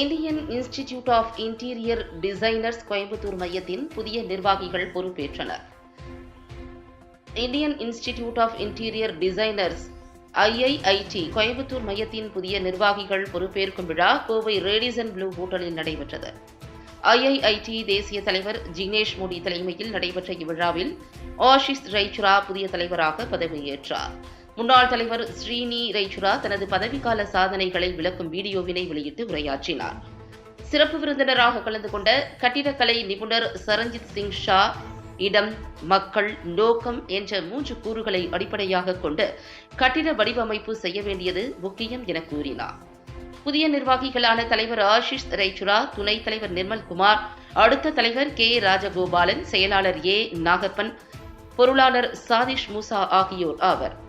Indian institute of interior designers Coimbatore மையத்தின் புதிய நிர்வாகிகள் பொறுப்பேற்றனர். Indian institute of interior designers IIID Coimbatore மையத்தின் புதிய நிர்வாகிகள் பொறுப்பேற்கும் விழா கோவை ரேடிசன் ப்ளூ ஹோட்டலில் நடைபெற்றது. ஐஐஐடி தேசிய தலைவர் ஜினேஷ் மோடி தலைமையில் நடைபெற்ற இவ்விழாவில் ஆஷிஷ் ரைச்சுரா புதிய தலைவராக பதவியேற்றார். முன்னாள் தலைவர் ஸ்ரீனி ரெய்சுரா தனது பதவிக்கால சாதனைகளை விளக்கும் வீடியோவினை வெளியிட்டு உரையாற்றினார். சிறப்பு விருந்தினராக கலந்து கொண்ட கட்டிடக்கலை நிபுணர் சரஞ்சித் சிங் ஷா இடம் மக்கள் நோக்கம் என்ற மூன்று கூறுகளை அடிப்படையாக கொண்டு கட்டிட வடிவமைப்பு செய்ய வேண்டியது முக்கியம் என கூறினார். புதிய நிர்வாகிகளான தலைவர் ஆஷிஷ் ரைச்சுரா துணைத் தலைவர் நிர்மல் குமார் அடுத்த தலைவர் கே. ராஜகோபாலன் செயலாளர் ஏ. நாகப்பன் பொருளாளர் சாதிஷ் மூசா ஆகியோர் ஆவர்.